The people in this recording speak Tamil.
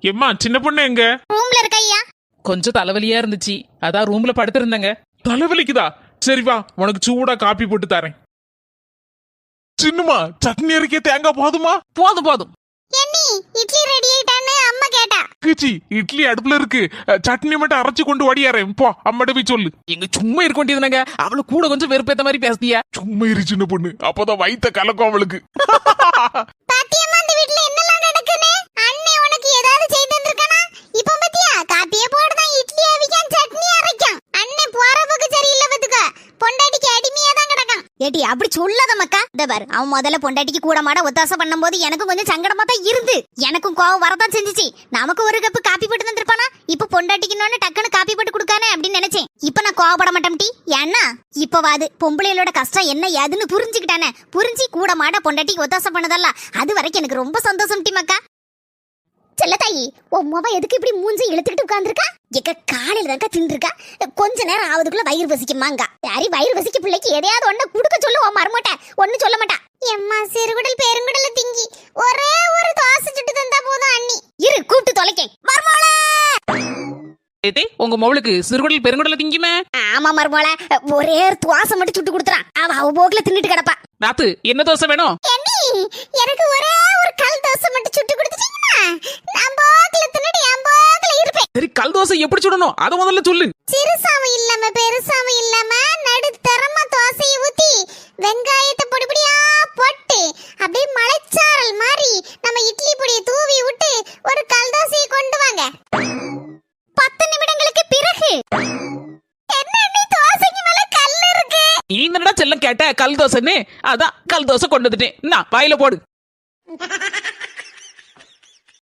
எம்மா சின்ன பொண்ணு எங்க? ரூம்ல இருக்க ஐயா. கொஞ்சம் தலைவலியா இருந்துச்சு. அதான் ரூம்ல படுத்திருந்தேங்க. தலைவலிக்குதா? சரி வா உனக்கு சூடா காப்பி போட்டு தரேன். சின்னம்மா சட்னி அரைக்க தேங்காய் போதுமா? போதும் போதும். என்னி இட்லி ரெடி ஆயிட்டான்னு அம்மா கேட்டா. கிச்சி இட்லி அடுப்புல இருக்கு. சட்னி மட்டும் அரைச்சு கொண்டு வடியாரேன் போ அம்மாட்ட போய் சொல்லு. எங்க சும்மா இருக்க வேண்டியதுனாங்க. அவளு கூட கொஞ்சம் வெறுப்பேத்த மாதிரி பேசுதியா? சும்மா இரு சின்ன பொண்ணு. அப்பதான் வயித்த கலக்கும் அவளுக்கு. ஏட்டி ஏடி அப்படி சொல்லாத மக்கா. இந்த பாரு அவன் முதல்ல பொண்டாட்டிக்கு கூட மாட ஒத்தாசை பண்ணும்போது எனக்கும் கொஞ்சம் சங்கடமா தான் இருந்து. எனக்கும் கோவம் வரதான் செஞ்சுச்சு. நமக்கு ஒரு கப்பு காப்பி போட்டு தந்திருப்பானா? இப்ப பொண்டாட்டிக்கு டக்குன்னு காப்பி போட்டு கொடுக்கானே அப்படின்னு நினைச்சேன். இப்ப நான் கோவப்பட மாட்டேன் டி. ஏன்னா இப்பவாது பொம்பளைகளோட கஷ்டம் என்ன ஏதுன்னு புரிஞ்சுக்கிட்டானே. புரிஞ்சு கூட மாட பொண்டாட்டிக்கு ஒத்தாசை பண்ணதல்ல. அது வரைக்கும் எனக்கு ரொம்ப சந்தோஷம் டி மக்கா. செல்ல தாயி உன் மொப எதுக்கு இப்படி மூஞ்சி இழுத்துக்கிட்டு உட்கார்ந்துருக்கா? எக்க காலையில தான்க்கா தின்றுருக்கா கொஞ்ச நேரம் ஆவதுக்குள்ள வயிறு வசிக்குமாங்க. சரி வயிறு வசிக்க பிள்ளைக்கு எதையாவது ஒண்ணு குடுக்க சொல்லு உன் மரமாட்ட ஒண்ணு சொல்ல மாட்டா. எம்மா சிறுகுடல் பெருங்குடல திங்கி ஒரே ஒரு தோசை சுட்டு தந்தா போதும் அண்ணி. இரு கூப்பிட்டு தொலைக்கேன். மர்மோள ஏதே உங்க மவளுக்கு சிறுகுடல் பெருங்குடல திங்குமே? ஆமா மர்மோள ஒரே ஒரு தோசை மட்டும் சுட்டு கொடுத்துறான். அவ அவ போக்குல தின்னுட்டு கிடப்பா. நாத்து என்ன தோசை வேணும்? எனக்கு ஒரே ஒரு கல் தோசை மட்டும் சுட்டு கொடுத்துட்டீங்கன்னா நான் போக்குல தின்னுட்டு என் போக்குல இருப்பேன். சரி கல் தோசை எப்படி சுடணும்? அத முதல்ல சொல்லு. சிறுசாவும் இல்லாம பெருசாவும் இல்லாம நடுத்தரமா தோசையை ஊத்தி வெங்காயத்தை பொடி பொடியா போட்டு அப்படியே மலைச்சாரல் மாதிரி நம்ம இட்லி பொடியை தூவி விட்டு ஒரு கல் தோசையை கொண்டு வாங்க. பத்து நிமிடங்களுக்கு பிறகு. என்ன அண்ணி, தோசைக்கு மேல கல் இருக்கு? நீ என்னடா செல்லம் கேட்ட கல் தோசைன்னு அதான் கல் தோசை கொண்டு வந்துட்டேன். நான் வாயில போடு.